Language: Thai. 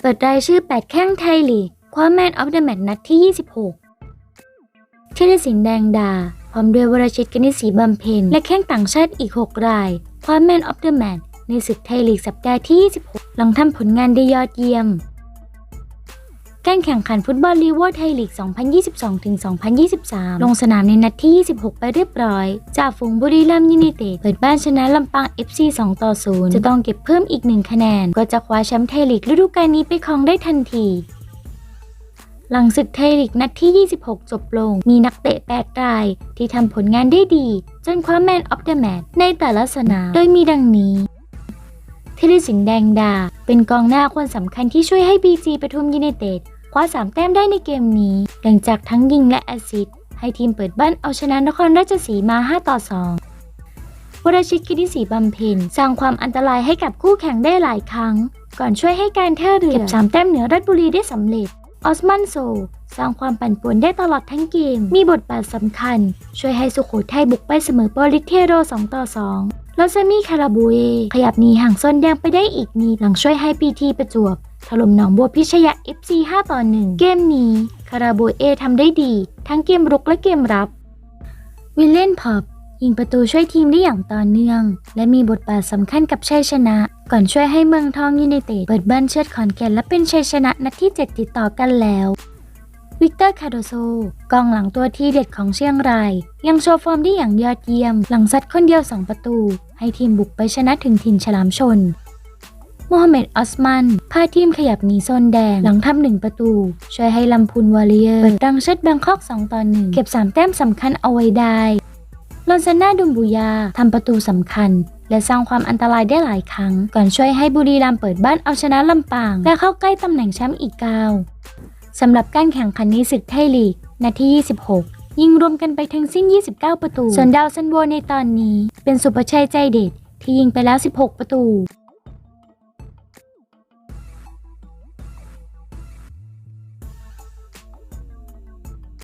เปิดรายชื่อ 8 แข้งไทยลีกคว้าแมนออฟเดอะแมตช์นัดที่ 26ทีรสินแดงดา พร้อมด้วยวรชิตกนิศีบำเพ็ญและแข้งต่างชาติอีก 6 ราย คว้าแมนออฟเดอะแมตช์ในศึกไทยลีกสัปดาห์ที่ 26 หลังทำผลงานได้ยอดเยี่ยม การแข่งขันฟุตบอลลีโวไทยลีก 2022-2023 ลงสนามในนัดที่ 26 ไปเรียบร้อย จากฝูงบุรีรัมย์ยูไนเต็ดเปิดบ้านชนะลำปาง FC 2 ต่อ 0 จะต้องเก็บเพิ่มอีก1คะแนน ก็จะคว้าแชมป์ไทยลีกฤดูกาลนี้ไปครองได้ทันทีหลังศึกไทยลีกนัดที่ 26 จบลง มีนักเตะ 8 ราย ที่ทำผลงานได้ดี จนคว้าแมนออฟเดอะแมตช์ในแต่ละสนาม โดยมีดังนี้ธีรสินแดงดา เป็นกองหน้าคนสำคัญที่ช่วยให้ BG ปทุมยูไนเต็ด คว้า3แต้มได้ในเกมนี้ หลังจากทั้งยิงและแอสซิสต์ให้ทีมเปิดบ้านเอาชนะนครราชสีมา 5 ต่อ 2 วรชิตกิติศรีบำเพ็ญสร้างความอันตรายให้กับคู่แข่งได้หลายครั้ง ก่อนช่วยให้การท่าเรือเก็บ3แต้มเหนือราชบุรีได้สำเร็จ ออสมันโซ สร้างความปั่นป่วนได้ตลอดทั้งเกม มีบทบาทสำคัญ ช่วยให้สุโขทัยบุกไปเสมอโปลิเทโร 2 ต่อ2แล้วซามีคาราบูเอขยับหนีห่างโซนแดงไปได้อีกนิดหลังช่วยให้ปีทีประจวบ ถล่มหนองบัวพิชยะ FC 5 ต่อ 1 เกมนี้ คาราโบเอทำได้ดี ทั้งเกมรุกและเกมรับ วิลเลนพอปยิงประตูช่วยทีมได้อย่างต่อเนื่อง และมีบทบาทสำคัญกับชัยชนะ ก่อนช่วยให้เมืองทองยูไนเต็ดเปิดบ้านเชือดขอนแก่นและเป็นชัยชนะนัดที่ 7 ติดต่อกันแล้ววิกเตอร์คาโดโซกองหลังตัวที่เด็ดของเชียงราย ยังโชว์ฟอร์มได้อย่างยอดเยี่ยม หลังซัดคนเดียว 2 ประตู ให้ทีมบุกไปชนะถึงถิ่นฉลามชน โมฮัมเหม็ดออสมันพาทีมขยับหนีโซนแดง หลังทำหนึ่งประตู ช่วยให้ลำพูนวอลเลเยอร์เปิดรังเชิดแบงคอก 2 ต่อ 1 เก็บ 3 แต้มสำคัญเอาไว้ได้ลอนซาน่าดุมบูยาทำประตูสำคัญ และสร้างความอันตรายได้หลายครั้ง ก่อนช่วยให้บุรีรัมย์เปิดบ้านเอาชนะลำปาง และเข้าใกล้ตำแหน่งแชมป์อีกเก้าสำหรับการแข่งขันในศึกไทยลีกนาที26ยิงรวมกันไปทั้งสิ้น 29 ประตู ส่วนดาวซันโวในตอนนี้ เป็นสุภชัยใจเด็ดที่ยิงไปแล้ว 16 ประตู